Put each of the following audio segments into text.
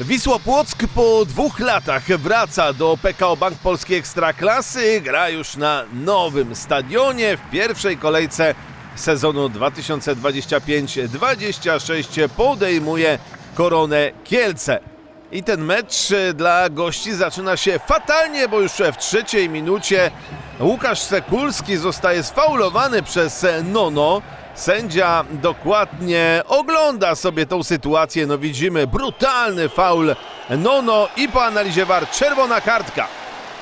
Wisła Płock po dwóch latach wraca do PKO Bank Polskiej Ekstraklasy. Gra już na nowym stadionie w pierwszej kolejce sezonu 2025-26 podejmuje Koronę Kielce. I ten mecz e, dla gości zaczyna się fatalnie, bo już w trzeciej minucie Łukasz Sekulski zostaje sfaulowany przez Nono. Sędzia dokładnie ogląda sobie tą sytuację. No widzimy brutalny faul Nono i po analizie VAR czerwona kartka.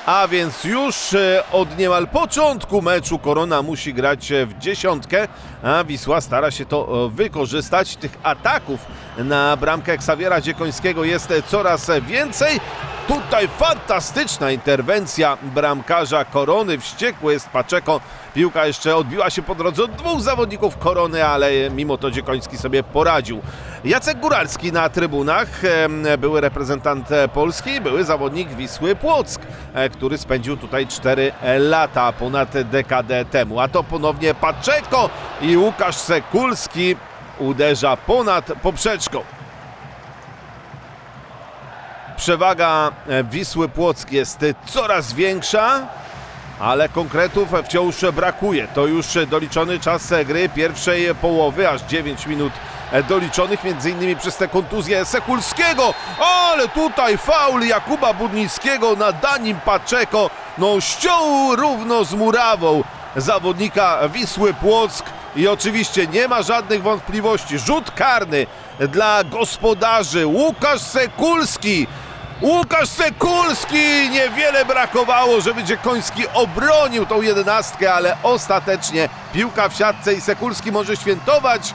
A więc już e, od niemal początku meczu Korona musi grać e, w dziesiątkę, a Wisła stara się to e, wykorzystać. Tych ataków na bramkę Ksawiera Dziekońskiego jest coraz więcej. Tutaj fantastyczna interwencja bramkarza Korony. Wściekły jest Paczeko. Piłka jeszcze odbiła się po drodze od dwóch zawodników Korony, ale mimo to Dziekoński sobie poradził. Jacek Góralski na trybunach, były reprezentant Polski, były zawodnik Wisły Płock, e, który spędził tutaj 4 lata, ponad dekadę temu. A to ponownie Paczeko i Łukasz Sekulski uderza ponad poprzeczką. Przewaga e, Wisły Płock jest coraz większa, ale konkretów wciąż brakuje. To już doliczony czas gry pierwszej połowy, aż 9 minut doliczonych, między innymi przez tę kontuzję Sekulskiego, ale tutaj faul Jakuba Budnickiego na Danim Paczeko, no ściął równo z murawą zawodnika Wisły Płock. I oczywiście nie ma żadnych wątpliwości, rzut karny dla gospodarzy Łukasz Sekulski Łukasz Sekulski! Niewiele brakowało, żeby Dziekoński obronił tą jedenastkę, ale ostatecznie piłka w siatce i Sekulski może świętować.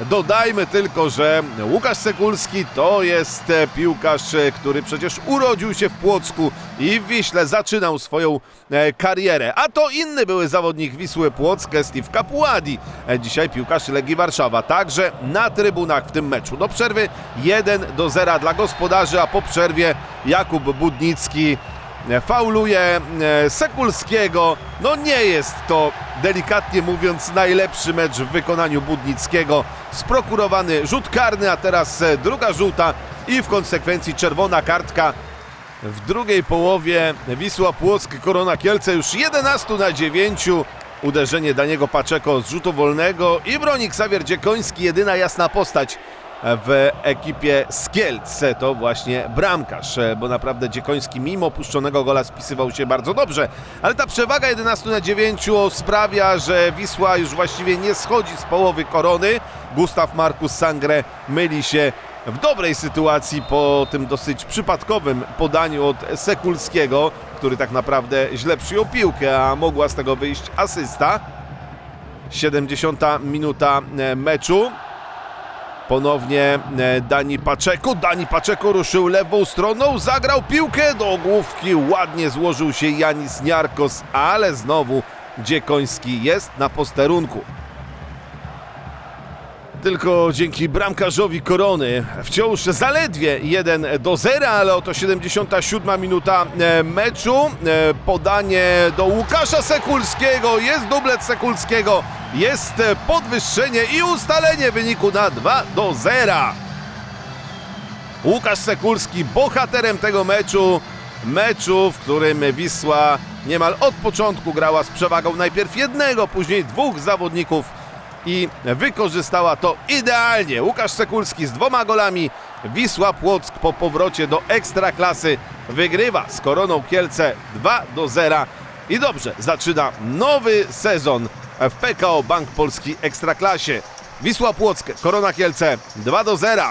Dodajmy tylko, że Łukasz Sekulski to jest e, piłkarz, e, który przecież urodził się w Płocku i w Wiśle zaczynał swoją e, karierę. A to inny były zawodnik Wisły Płock, Steve Capuadi. Dzisiaj piłkarz Legii Warszawa. Także na trybunach w tym meczu. Do przerwy 1 do 0 dla gospodarzy, a po przerwie Jakub Budnicki fauluje Sekulskiego. No nie jest to, delikatnie mówiąc, najlepszy mecz w wykonaniu Budnickiego. Sprokurowany rzut karny, a teraz e, druga żółta i w konsekwencji czerwona kartka. W drugiej połowie Wisła Płock, Korona Kielce już 11 na 9. Uderzenie Daniego Paczeko z rzutu wolnego i broni Xavier Dziekoński, jedyna jasna postać w ekipie z Kielc. To właśnie bramkarz, bo naprawdę Dziekoński mimo puszczonego gola spisywał się bardzo dobrze. Ale ta przewaga 11 na 9 sprawia, że Wisła już właściwie nie schodzi z połowy korony. Gustaw Markus Sangre myli się w dobrej sytuacji po tym dosyć przypadkowym podaniu od Sekulskiego, który tak naprawdę źle przyjął piłkę, a mogła z tego wyjść asysta. 70 minuta e, meczu. Ponownie e, Dani Paczeko. Dani Paczeko ruszył lewą stroną, zagrał piłkę do główki. Ładnie złożył się Janis Niarkos, ale znowu Dziekoński jest na posterunku. Tylko dzięki bramkarzowi Korony wciąż zaledwie 1 do 0, ale oto 77 minuta e, meczu. E, Podanie do Łukasza Sekulskiego, jest dublet Sekulskiego, jest podwyższenie i ustalenie wyniku na 2 do 0. Łukasz Sekulski bohaterem tego meczu. Meczu, w którym Wisła niemal od początku grała z przewagą najpierw jednego, później dwóch zawodników i wykorzystała to idealnie. Łukasz Sekulski z dwoma golami. Wisła Płock po powrocie do ekstraklasy wygrywa z Koroną Kielce 2 do 0. I dobrze, zaczyna nowy sezon w PKO Bank Polski Ekstraklasie. Wisła Płock, Korona Kielce 2 do 0.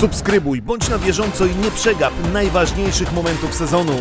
Subskrybuj, bądź na bieżąco i nie przegap najważniejszych momentów sezonu.